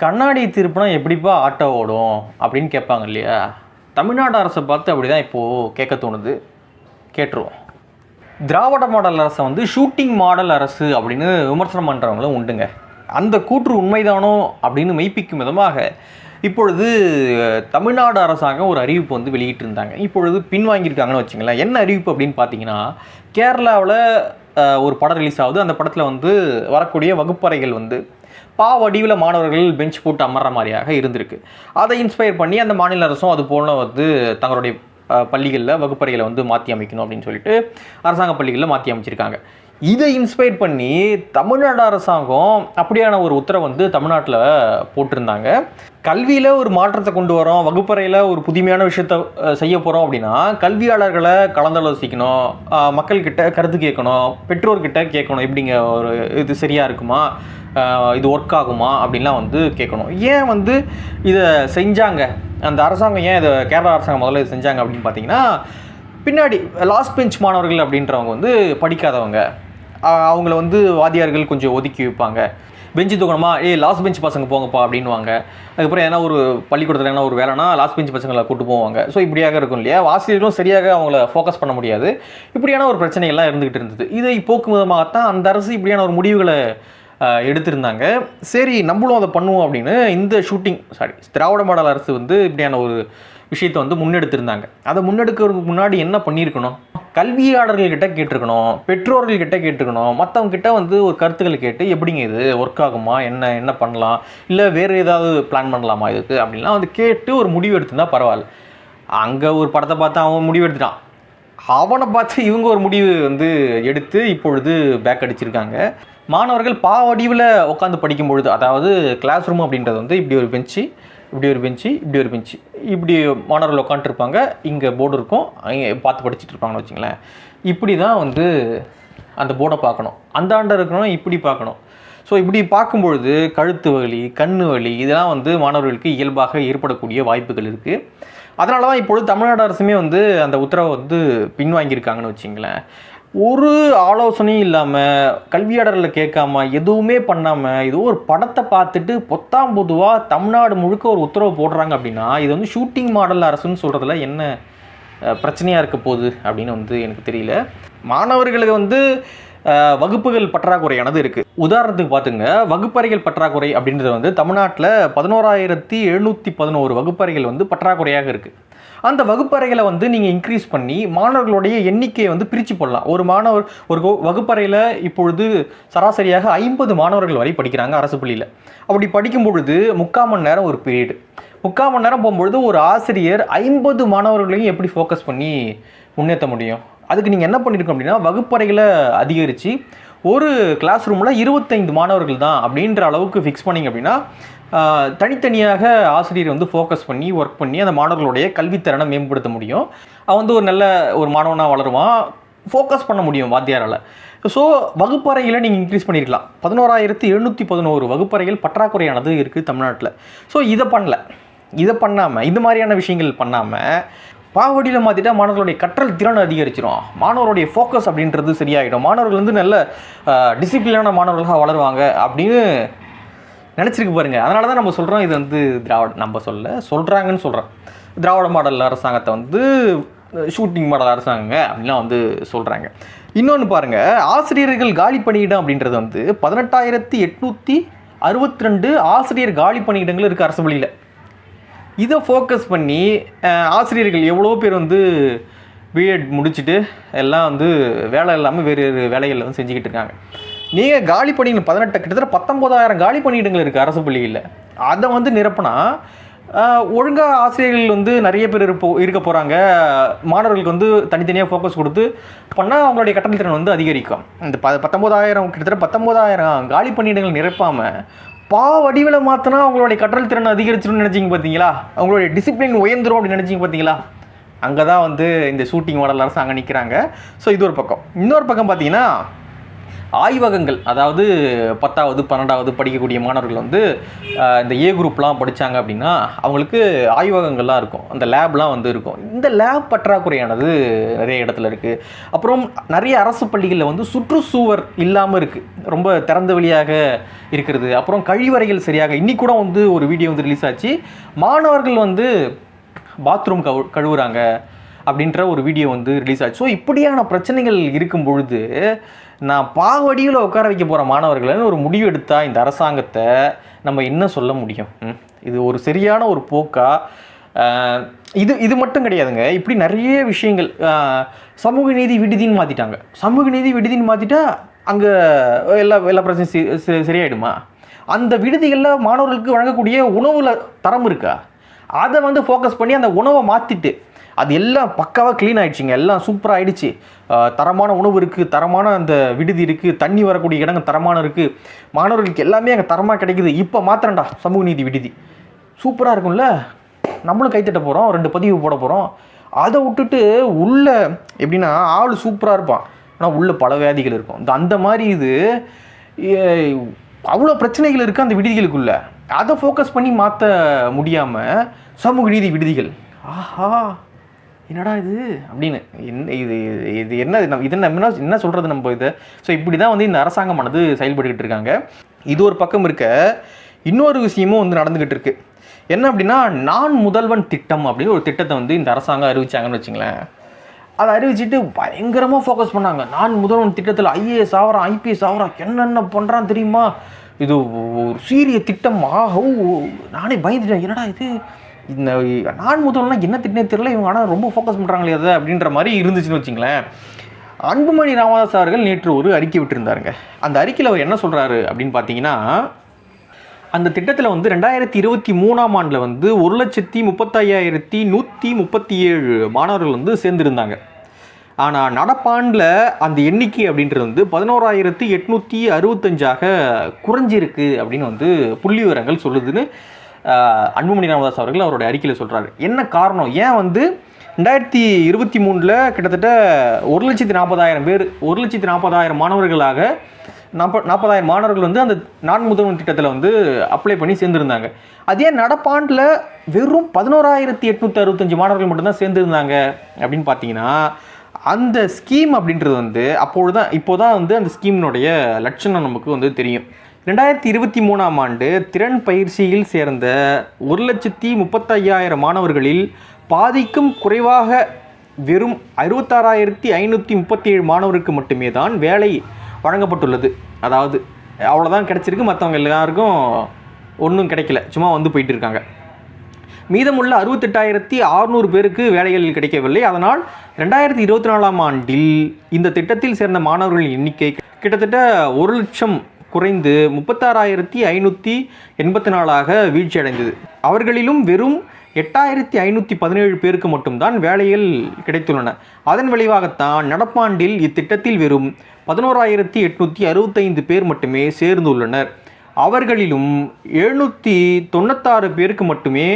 கண்ணாடி திருப்பினா எப்படிப்பா ஆட்டோ ஓடும் அப்படின்னு கேட்பாங்க இல்லையா? தமிழ்நாடு அரசை பார்த்து அப்படி தான் இப்போது கேட்க தோணுது. கேட்டுருவோம். திராவிட மாடல் அரசை வந்து ஷூட்டிங் மாடல் அரசு அப்படின்னு விமர்சனம் பண்ணுறவங்களும் உண்டுங்க. அந்த கூற்று உண்மைதானோ அப்படின்னு மெய்ப்பிக்கும் விதமாக இப்பொழுது தமிழ்நாடு அரசாங்கம் ஒரு அறிவிப்பு வந்து வெளியிட்டிருந்தாங்க. இப்பொழுது பின்வாங்கியிருக்காங்கன்னு வச்சுங்களேன். என்ன அறிவிப்பு அப்படின்னு பார்த்தீங்கன்னா கேரளாவில் ஒரு படம் ரிலீஸ் ஆகுது. அந்த படத்தில் வந்து வரக்கூடிய வகுப்பறைகள் வந்து பா வடிவில் மாணவர்கள் பெஞ்ச் போட்டு அமர்ற மாதிரியாக இருந்திருக்கு. அதை இன்ஸ்பயர் பண்ணி அந்த மாநில அரசும் அது போல வந்து தங்களுடைய பள்ளிகளில் வகுப்பறைகளை வந்து மாற்றி அமைக்கணும் அப்படின்னு சொல்லிட்டு அரசாங்க பள்ளிகளில் மாற்றி அமைச்சிருக்காங்க. இதை இன்ஸ்பயர் பண்ணி தமிழ்நாடு அரசாங்கம் அப்படியான ஒரு உத்தரவு வந்து தமிழ்நாட்டில் போட்டிருந்தாங்க. கல்வியில் ஒரு மாற்றத்தை கொண்டு வரோம் வகுப்பறையில் ஒரு புதுமையான விஷயத்த செய்ய போகிறோம் அப்படின்னா கல்வியாளர்களை கலந்தாலோசிக்கணும் மக்கள்கிட்ட கருத்து கேட்கணும் பெற்றோர்கிட்ட கேட்கணும் எப்படிங்க ஒரு இது சரியாக இருக்குமா இது ஒர்க் ஆகுமா அப்படின்லாம் வந்து கேட்கணும். ஏன் வந்து இதை செஞ்சாங்க? அந்த அரசாங்கம் ஏன் இதை கேரளா அரசாங்கம் முதல்ல இதை செஞ்சாங்க அப்படின்னு பார்த்தீங்கன்னா பின்னாடி லாஸ்ட் பெஞ்ச் மாணவர்கள் அப்படின்றவங்க வந்து படிக்காதவங்க. அவங்கள வந்து வாத்தியார்கள் கொஞ்சம் ஒதுக்கி வைப்பாங்க. பெஞ்சு தூக்கணுமா? ஏய் லாஸ்ட் பெஞ்ச் பசங்க போங்கப்பா அப்படின்வாங்க அதுக்கப்புறம் ஏன்னா ஒரு பள்ளிக்கூடத்தில் என்ன ஒரு வேலைனா லாஸ்ட் பெஞ்ச் பசங்களை கூட்டு போவாங்க. ஸோ இப்படியாக இருக்கும் இல்லையா? ஆசிரியர்களும் சரியாக அவங்கள ஃபோக்கஸ் பண்ண முடியாது. இப்படியான ஒரு பிரச்சனைகள்லாம் இருந்துகிட்டு இருந்தது. இதை போக்கும் விதமாகத்தான் அந்த அரசு இப்படியான ஒரு முடிவுகளை எடுத்திருந்தாங்க. சரி நம்மளும் அதை பண்ணுவோம் அப்படின்னு இந்த ஷூட்டிங் சாரி திராவிட மாடல் அரசு வந்து இப்படியான ஒரு விஷயத்தை வந்து முன்னெடுத்திருந்தாங்க. அதை முன்னெடுக்கிறதுக்கு முன்னாடி என்ன பண்ணியிருக்கணும்? கல்வியாளர்கள்கிட்ட கேட்டிருக்கணும் பெற்றோர்கள்கிட்ட கேட்டிருக்கணும் மற்றவங்கக்கிட்ட வந்து ஒரு கருத்துக்கள் கேட்டு எப்படிங்க இது ஒர்க் ஆகுமா என்ன என்ன பண்ணலாம் இல்லை வேறு ஏதாவது பிளான் பண்ணலாமா இதுக்கு அப்படின்லாம் வந்து கேட்டு ஒரு முடிவு எடுத்திருந்தா பரவாயில்ல. அங்கே ஒரு படத்தை பார்த்து அவன் முடிவு எடுத்துட்டான். அவனை பார்த்து இவங்க ஒரு முடிவு வந்து எடுத்து இப்பொழுது பேக் அடிச்சிருக்காங்க. மாணவர்கள் பாவடிவில் உட்காந்து படிக்கும் பொழுது அதாவது கிளாஸ் ரூம் அப்படின்றது வந்து இப்படி ஒரு பெஞ்சு இப்படி ஒரு பெஞ்சு இப்படி ஒரு பெஞ்சு இப்படி மாணவர்கள் உட்காந்துருப்பாங்க இங்கே போர்டு இருக்கும். அங்கே பார்த்து படிச்சுட்டு இருப்பாங்கன்னு வச்சுங்களேன். இப்படி தான் வந்து அந்த போர்டை பார்க்கணும். அந்த ஆண்டை இருக்கணும் இப்படி பார்க்கணும். ஸோ இப்படி பார்க்கும்பொழுது கழுத்து வலி கண்ணு வலி இதெல்லாம் வந்து மாணவர்களுக்கு இயல்பாக ஏற்படக்கூடிய வாய்ப்புகள் இருக்குது அதனால தான் இப்பொழுது தமிழ்நாடு அரசுமே வந்து அந்த உத்தரவை வந்து பின்வாங்கியிருக்காங்கன்னு வச்சிங்களேன். ஒரு ஆலோசனையும் இல்லாமல் கல்வியாளர்களை கேட்காம எதுவுமே பண்ணாமல் ஏதோ ஒரு படத்தை பார்த்துட்டு பொத்தாம் பொதுவாக தமிழ்நாடு முழுக்க ஒரு உத்தரவு போடுறாங்க அப்படின்னா இது வந்து ஷூட்டிங் மாடல் அரசுன்னு சொல்கிறதுல என்ன பிரச்சனையாக இருக்க போகுது அப்படின்னு வந்து எனக்கு தெரியல. மாணவர்களுக்கு வந்து வகுப்புகள் பற்றாக்குறையானது இருக்குது உதாரணத்துக்கு பார்த்துங்க வகுப்பறைகள் பற்றாக்குறை அப்படின்றது வந்து தமிழ்நாட்டில் பதினோராயிரத்தி எழுநூற்றி பதினோரு வகுப்பறைகள் வந்து பற்றாக்குறையாக இருக்குது அந்த வகுப்பறைகளை வந்து நீங்கள் இன்க்ரீஸ் பண்ணி மாணவர்களுடைய எண்ணிக்கையை வந்து பிரித்து போடலாம். ஒரு மாணவர் ஒரு வகுப்பறையில் இப்பொழுது சராசரியாக ஐம்பது மாணவர்கள் வரை படிக்கிறாங்க அரசு பள்ளியில். அப்படி படிக்கும் பொழுது முக்கால் மணி நேரம் ஒரு பீரியடு முக்கால் மணி நேரம் போகும்பொழுது ஒரு ஆசிரியர் ஐம்பது மாணவர்களையும் எப்படி ஃபோக்கஸ் பண்ணி முன்னேற்ற முடியும்? அதுக்கு நீங்கள் என்ன பண்ணியிருக்கோம் அப்படின்னா வகுப்பறைகளை அதிகரித்து ஒரு கிளாஸ் ரூமில் இருபத்தைந்து மாணவர்கள் தான் அப்படின்ற அளவுக்கு ஃபிக்ஸ் பண்ணிங்க அப்படின்னா தனித்தனியாக ஆசிரியர் வந்து ஃபோக்கஸ் பண்ணி ஒர்க் பண்ணி அந்த மாணவர்களுடைய கல்வித்திறனை மேம்படுத்த முடியும். அவன் வந்து ஒரு நல்ல ஒரு மாணவனாக வளருவான். ஃபோக்கஸ் பண்ண முடியும் வாத்தியாரால். ஸோ வகுப்பறையில் நீங்கள் இன்க்ரீஸ் பண்ணியிருக்கலாம் பதினோராயிரத்து எழுநூற்றி பதினோரு வகுப்பறைகள் பற்றாக்குறையானது இருக்குது தமிழ்நாட்டில். ஸோ இதை பண்ணல. இதை பண்ணாமல் இந்த மாதிரியான விஷயங்கள் பண்ணாமல் பாவடியில் மாற்றிட்டா மாணவர்களுடைய கற்றல் திறன் அதிகரிச்சிடும் மாணவருடைய ஃபோக்கஸ் அப்படின்றது சரியாகிடும் மாணவர்கள் வந்து நல்ல டிசிப்ளினான மாணவர்களாக வளருவாங்க அப்படின்னு நினச்சிருக்கு பாருங்கள் அதனால தான் நம்ம சொல்கிறோம் இது வந்து திராவிட நம்ம சொல்ல சொல்கிறாங்கன்னு சொல்கிறோம் திராவிட மாடல் அரசாங்கத்தை வந்து ஷூட்டிங் மாடல் அரசாங்கங்க அப்படின்லாம் வந்து சொல்கிறாங்க இன்னொன்று பாருங்கள் ஆசிரியர்கள் காலி பணியிடம் அப்படின்றது வந்து பதினெட்டாயிரத்தி எட்நூற்றி அறுபத்தி ரெண்டு ஆசிரியர் காலி பணியிடங்கள் இருக்குது அரசு பள்ளியில் இதை ஃபோக்கஸ் பண்ணி ஆசிரியர்கள் எவ்வளோ பேர் வந்து பிஎட் முடிச்சுட்டு எல்லாம் வந்து வேலை இல்லாமல் வேறு வேறு வேலைகளில் வந்து செஞ்சுக்கிட்டு இருக்காங்க. நீங்கள் காலி பணிகள் பதினெட்டு கிட்டத்தட்ட பத்தொம்போதாயிரம் காலி பணியிடங்கள் இருக்குது அரசு பள்ளியில் அதை வந்து நிரப்புனா ஒழுங்காக ஆசிரியர்கள் வந்து நிறைய பேர் இருப்போ இருக்க போகிறாங்க மாணவர்களுக்கு வந்து தனித்தனியாக ஃபோக்கஸ் கொடுத்து பண்ணால் அவங்களுடைய கட்டணத்திறன் வந்து அதிகரிக்கும். இந்த ப பத்தொம்போதாயிரம் கிட்டத்தட்ட பத்தொம்போதாயிரம் காலி பணியிடங்கள் நிரப்பாமல் பா வடிவில் மாற்றினா அவங்களுடைய கற்றல் திறன் அதிகரிச்சிரும்னு நினச்சிங்க பார்த்தீங்களா அவங்களுடைய டிசிப்ளின் உயர்ந்துரும் அப்படின்னு நினச்சிங்க பார்த்தீங்களா அங்கே தான் வந்து இந்த ஷூட்டிங் மாடல் அரசு அங்கே நிற்கிறாங்க ஸோ இது ஒரு பக்கம். இன்னொரு பக்கம் பார்த்தீங்கன்னா ஆய்வகங்கள் அதாவது பத்தாவது பன்னெண்டாவது படிக்கக்கூடிய மாணவர்கள் வந்து இந்த ஏ குரூப்லாம் படித்தாங்க அப்படின்னா அவங்களுக்கு ஆய்வகங்கள்லாம் இருக்கும். அந்த லேப்லாம் வந்து இருக்கும். இந்த லேப் பற்றாக்குறையானது நிறைய இடத்துல இருக்குது அப்புறம் நிறைய அரசு பள்ளிகளில் வந்து சுற்றுச்சுவர் இல்லாமல் இருக்குது ரொம்ப திறந்த வெளியாக இருக்கிறது. அப்புறம் கழிவறைகள் சரியாக இன்னி கூட வந்து ஒரு வீடியோ வந்து ரிலீஸ் ஆச்சு. மாணவர்கள் வந்து பாத்ரூம் கவு கழுவுறாங்க. அப்படின்ற ஒரு வீடியோ வந்து ரிலீஸ் ஆச்சு. ஸோ இப்படியான பிரச்சனைகள் இருக்கும் பொழுது நான் பாவடியில் உட்கார வைக்க போகிற மாணவர்கள்னு ஒரு முடிவு எடுத்தால் இந்த அரசாங்கத்தை நம்ம என்ன சொல்ல முடியும்? இது ஒரு சரியான ஒரு போக்கா? இது இது மட்டும் கிடையாதுங்க. இப்படி நிறைய விஷயங்கள் சமூக நீதி விடுதின்னு மாற்றிட்டாங்க சமூக நீதி விடுதின்னு மாற்றிட்டா அங்கே எல்லா எல்லா பிரச்சனையும் சரியாயிடுமா? அந்த விடுதிகளில் மாணவர்களுக்கு வழங்கக்கூடிய உணவுல தரம் இருக்கா? அதை வந்து ஃபோக்கஸ் பண்ணி அந்த உணவை மாற்றிட்டு அது எல்லாம் பக்காவாக க்ளீன் ஆகிடுச்சிங்க எல்லாம் சூப்பராக ஆகிடுச்சி தரமான உணவு இருக்குது தரமான அந்த விடுதி இருக்குது தண்ணி வரக்கூடிய இடங்கள் தரமான இருக்குது மாணவர்களுக்கு எல்லாமே அங்கே தரமாக கிடைக்குது. இப்போ மாத்திரண்டா சமூக நீதி விடுதி. சூப்பராக இருக்கும்ல? நம்மளும் கைத்தட்ட போகிறோம் ரெண்டு பதிவு போட போகிறோம் அதை விட்டுட்டு உள்ளே எப்படின்னா ஆள் சூப்பராக இருப்பான். ஆனால் உள்ளே பல வியாதிகள் இருக்கும். இந்த அந்த மாதிரி இது அவ்வளோ பிரச்சனைகள் இருக்குது அந்த விடுதிகளுக்குள்ள. அதை ஃபோக்கஸ் பண்ணி மாற்ற முடியாமல் சமூக நீதி விடுதிகள். ஆஹா! என்னடா இது? அப்படின்னு. என்ன இது இது- என்ன இது நம்ம- இது என்ன என்ன சொல்கிறது நம்ம இதை? ஸோ இப்படி தான் வந்து இந்த அரசாங்கமானது செயல்பட்டுக்கிட்டு இருக்காங்க. இது ஒரு பக்கம் இருக்க இன்னொரு விஷயமும் வந்து நடந்துக்கிட்டு இருக்கு. என்ன அப்படின்னா நான் முதல்வன் திட்டம் அப்படின்னு ஒரு திட்டத்தை வந்து இந்த அரசாங்கம் அறிவிச்சாங்கன்னு வச்சுங்களேன். அதை அறிவிச்சிட்டு பயங்கரமாக ஃபோக்கஸ் பண்ணாங்க. நான் முதல்வன் திட்டத்தில் ஐஏஎஸ் ஆகிறான் ஐபிஎஸ் ஆகிறான் என்னென்ன பண்ணுறான் தெரியுமா? இது ஒரு சீரிய திட்டம். ஆஹோ நானே பயந்துட்டேன். என்னடா இது? இந்த நான் முதல்லாம் என்ன திட்டமே தெரியல இவங்க ஆனால் ரொம்ப ஃபோக்கஸ் பண்ணுறாங்களே அதை அப்படின்ற மாதிரி இருந்துச்சுன்னு வச்சுங்களேன். அன்புமணி ராமதாஸ் அவர்கள் நேற்று ஒரு அறிக்கை விட்டுருந்தாருங்க. அந்த அறிக்கையில் அவர் என்ன சொல்கிறாரு அப்படின்னு பார்த்தீங்கன்னா அந்த திட்டத்தில் வந்து ரெண்டாயிரத்தி இருபத்தி மூணாம் ஆண்டில் வந்து ஒரு லட்சத்தி முப்பத்தையாயிரத்தி நூற்றி முப்பத்தி ஏழு மாணவர்கள் வந்து சேர்ந்துருந்தாங்க. ஆனால் நடப்பாண்டில் அந்த எண்ணிக்கை அப்படின்றது வந்து பதினோராயிரத்தி எட்நூற்றி அறுபத்தஞ்சாக குறைஞ்சிருக்கு அப்படின்னு வந்து புள்ளி விவரங்கள் சொல்லுதுன்னு அன்புமணி ராமதாஸ் அவர்கள் அவருடைய அறிக்கையில் சொல்கிறாரு என்ன காரணம்? ஏன் வந்து ரெண்டாயிரத்தி இருபத்தி மூணில் கிட்டத்தட்ட ஒரு லட்சத்தி நாற்பதாயிரம் பேர் ஒரு லட்சத்தி நாற்பதாயிரம் மாணவர்களாக நாற்ப நாற்பதாயிரம் மாணவர்கள் வந்து அந்த நான் முதல்வன் திட்டத்தில் வந்து அப்ளை பண்ணி சேர்ந்துருந்தாங்க. அதே நடப்பாண்டில் வெறும் பதினோராயிரத்தி எட்நூற்றி அறுபத்தஞ்சு மாணவர்கள் மட்டும்தான் சேர்ந்துருந்தாங்க அப்படின்னு பார்த்தீங்கன்னா அந்த ஸ்கீம் அப்படின்றது வந்து அப்பொழுது தான் இப்போ தான் வந்து அந்த ஸ்கீமினுடைய லட்சணம் நமக்கு வந்து தெரியும். ரெண்டாயிரத்தி இருபத்தி மூணாம் ஆண்டு திறன் பயிற்சியில் சேர்ந்த ஒரு லட்சத்தி முப்பத்தையாயிரம் மாணவர்களில் பாதிக்கும் குறைவாக வெறும் அறுபத்தாறாயிரத்தி ஐநூற்றி முப்பத்தி ஏழு மாணவருக்கு மட்டுமே தான் வேலை வழங்கப்பட்டுள்ளது. அதாவது அவ்வளோதான் கிடச்சிருக்கு. மற்றவங்க எல்லாருக்கும் ஒன்றும் கிடைக்கல. சும்மா வந்து போயிட்டு இருக்காங்க. மீதமுள்ள அறுபத்தெட்டாயிரத்தி அறுநூறு பேருக்கு வேலைகள் கிடைக்கவில்லை. அதனால் ரெண்டாயிரத்தி இருபத்தி நாலாம் ஆண்டில் இந்த திட்டத்தில் சேர்ந்த மாணவர்களின் எண்ணிக்கை கிட்டத்தட்ட ஒரு லட்சம் குறைந்து முப்பத்தாறாயிரத்தி ஐநூற்றி எண்பத்தி நாலாக வீழ்ச்சியடைந்தது. அவர்களிலும் வெறும் எட்டாயிரத்தி ஐநூற்றி பதினேழு பேருக்கு மட்டும்தான் வேலைகள் கிடைத்துள்ளன. அதன் விளைவாகத்தான் நடப்பாண்டில் இத்திட்டத்தில் வெறும் பதினோராயிரத்தி எட்நூற்றி அறுபத்தைந்து பேர் மட்டுமே சேர்ந்துள்ளனர். அவர்களிலும் எழுநூற்றி தொண்ணூத்தாறு பேருக்கு மட்டுமே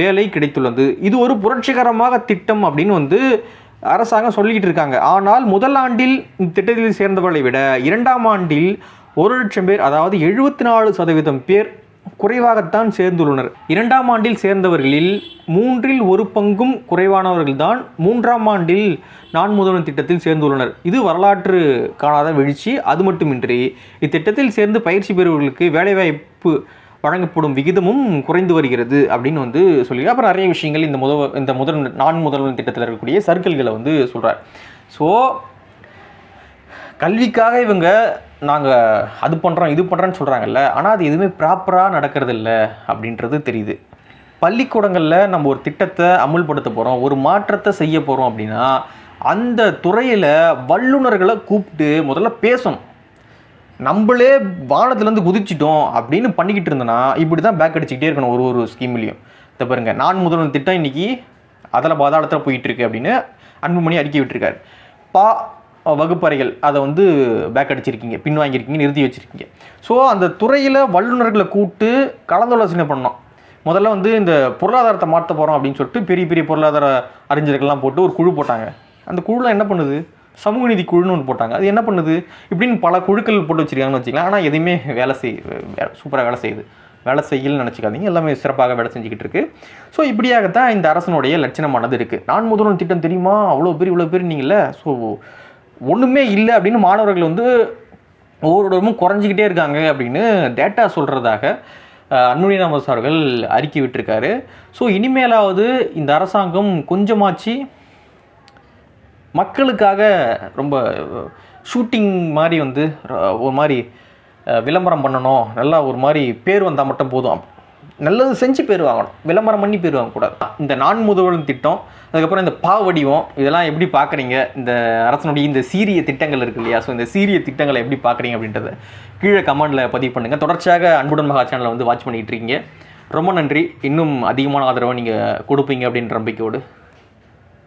வேலை கிடைத்துள்ளது. இது ஒரு புரட்சிகரமாக திட்டம் அப்படின்னு வந்து அரசாங்கம் சொல்லிக்கிட்டு இருக்காங்க. ஆனால் முதல் ஆண்டில் இந்த திட்டத்தில் சேர்ந்தவர்களை விட இரண்டாம் ஆண்டில் ஒரு லட்சம் பேர் அதாவது எழுபத்தி நாலு சதவீதம் பேர் குறைவாகத்தான் சேர்ந்துள்ளனர். இரண்டாம் ஆண்டில் சேர்ந்தவர்களில் மூன்றில் ஒரு பங்கும் குறைவானவர்கள்தான் மூன்றாம் ஆண்டில் நான் முதல்வன் திட்டத்தில் சேர்ந்துள்ளனர். இது வரலாற்று காணாத வீழ்ச்சி. அது மட்டுமின்றி இத்திட்டத்தில் சேர்ந்து பயிற்சி பெறுவர்களுக்கு வேலைவாய்ப்பு வழங்கப்படும் விகிதமும் குறைந்து வருகிறது அப்படின்னு வந்து சொல்லி அப்புறம் நிறைய விஷயங்கள் இந்த முதல் இந்த முதல் நான் முதல்வன் திட்டத்தில் இருக்கக்கூடிய சர்க்கிள்களை வந்து சொல்கிறார் ஸோ கல்விக்காக இவங்க நாங்கள் அது பண்ணுறோம் இது பண்ணுறோன்னு சொல்கிறாங்கல்ல ஆனால் அது எதுவுமே ப்ராப்பராக நடக்கிறது இல்லை அப்படின்றது தெரியுது. பள்ளிக்கூடங்களில் நம்ம ஒரு திட்டத்தை அமுல்படுத்த போகிறோம் ஒரு மாற்றத்தை செய்ய போகிறோம் அப்படின்னா அந்த துறையில் வல்லுநர்களை கூப்பிட்டு முதல்ல பேசணும். நம்மளே வானத்துலேருந்து குதிச்சிட்டோம் அப்படின்னு பண்ணிக்கிட்டு இருந்தோன்னா இப்படி தான் பேக் அடிச்சுக்கிட்டே இருக்கணும் ஒரு ஒரு ஸ்கீம்லேயும் இதை பாருங்கள் நான் முதல்வன் திட்டம் இன்றைக்கி அதில் பாதாளத்தில் போயிட்டுருக்கு அப்படின்னு அன்புமணி அடுக்கி விட்டிருக்காரு. பா வகுப்பறைகள். அதை வந்து பேக் அடிச்சிருக்கீங்க. பின் வாங்கியிருக்கீங்க நிறுத்தி வச்சிருக்கீங்க. ஸோ அந்த துறையில் வல்லுநர்களை கூப்பிட்டு கலந்தாலோசனை பண்ணோம் முதல்ல வந்து இந்த பொருளாதாரத்தை மாற்ற போகிறோம் அப்படின்னு சொல்லிட்டு பெரிய பெரிய பொருளாதார அறிஞர்கள்லாம் போட்டு ஒரு குழு போட்டாங்க. அந்த குழுலாம் என்ன பண்ணுது? சமூக நீதி குழுன்னு ஒன்று போட்டாங்க. அது என்ன பண்ணுது? இப்படின்னு பல குழுக்கள் போட்டு வச்சுருக்காங்கன்னு வச்சுக்கலாம் ஆனால் எதுவுமே வேலை செய் சூப்பராக வேலை செய்யுது. வேலை செய்யலன்னு நினச்சிக்காதீங்க. எல்லாமே சிறப்பாக வேலை செஞ்சுக்கிட்டு இருக்கு. ஸோ இப்படியாகத்தான் இந்த அரசனுடைய லட்சணமானது இருக்குது நான் முதல்வன் திட்டம் தெரியுமா? அவ்வளோ பேர் இவ்வளோ பேர் நீங்கள ஸோ ஒன்றுமே இல்லை அப்படின்னு மாணவர்கள் வந்து ஒவ்வொருடமும் குறைஞ்சிக்கிட்டே இருக்காங்க அப்படின்னு டேட்டா சொல்கிறதாக அன்புமணி ராமதாஸ் அவர்கள் அறிக்கை விட்டிருக்காரு. ஸோ இனிமேலாவது இந்த அரசாங்கம் கொஞ்சமாச்சு மக்களுக்காக ரொம்ப ஷூட்டிங் மாதிரி வந்து ஒரு மாதிரி விளம்பரம் பண்ணணும். நல்லா ஒரு மாதிரி பேர் வந்தால் மட்டும் போதும். நல்லது செஞ்சு பேர் வாங்கணும். விளம்பரம் பண்ணி பேர் வாங்கக்கூடாது. இந்த நான் முதுவலும் திட்டம் அதுக்கப்புறம் இந்த பா வடிவம் இதெல்லாம் எப்படி பார்க்குறீங்க? இந்த அரசனுடைய இந்த சீரிய திட்டங்கள் இருக்கு இல்லையா? ஸோ இந்த சீரிய திட்டங்களை எப்படி பார்க்குறீங்க அப்படின்றத கீழே கமெண்டில் பதிவு பண்ணுங்கள் தொடர்ச்சியாக அன்புடன் மகா சேனலை வந்து வாட்ச் பண்ணிகிட்டு இருக்கீங்க. ரொம்ப நன்றி. இன்னும் அதிகமான ஆதரவை நீங்கள் கொடுப்பீங்க அப்படின்ற நம்பிக்கையோடு